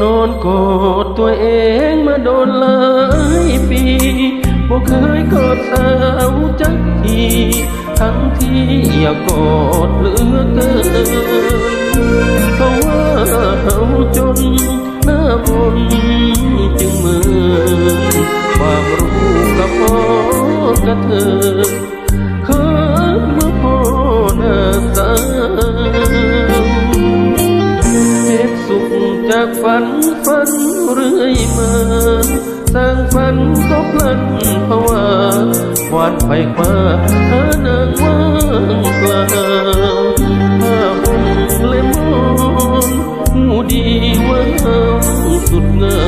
นอนกอดตัวเองมาโดนหลายปีบ่เคยกอดสาวจักทีทั้งที่อยากกอดเหลือเกินเพราะว่า จากฝันฝันเรื่อยมาสร้างฝันก็พลันภาวะควานไปคว้าหานางว่างเปล่าผ้าห่มเล่มอนหูดีว่างสุดเงาม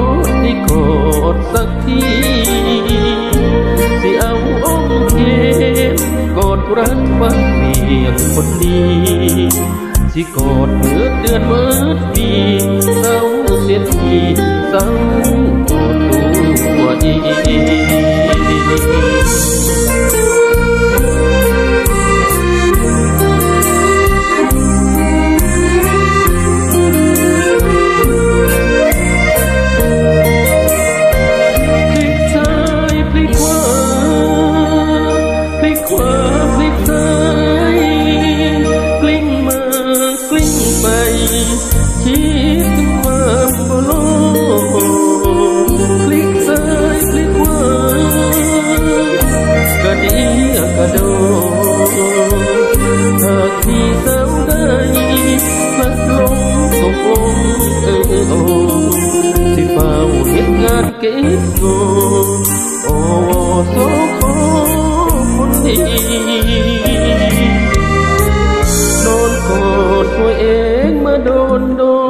ดสักทีสิเอาองค์เทพกอดรักฟังเพียงคนดีสิกอดเมื่อเดือนเมื่อปีเศร้าเสียทีเศร้า đầu thật thì sao đây mắt lông sông ôm ê ô thì vào biết ngàn kết ngô ô số đi đôn cột nuôi em mà đôn đôn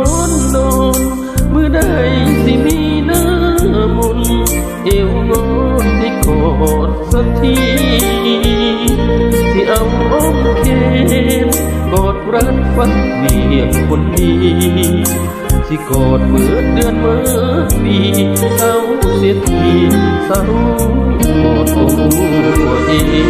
รักฟันเมียงคนดีสิกอดเมื่อเดือนเมื่อปีเศร้าเสียทีเศร้าหมดตัวเอง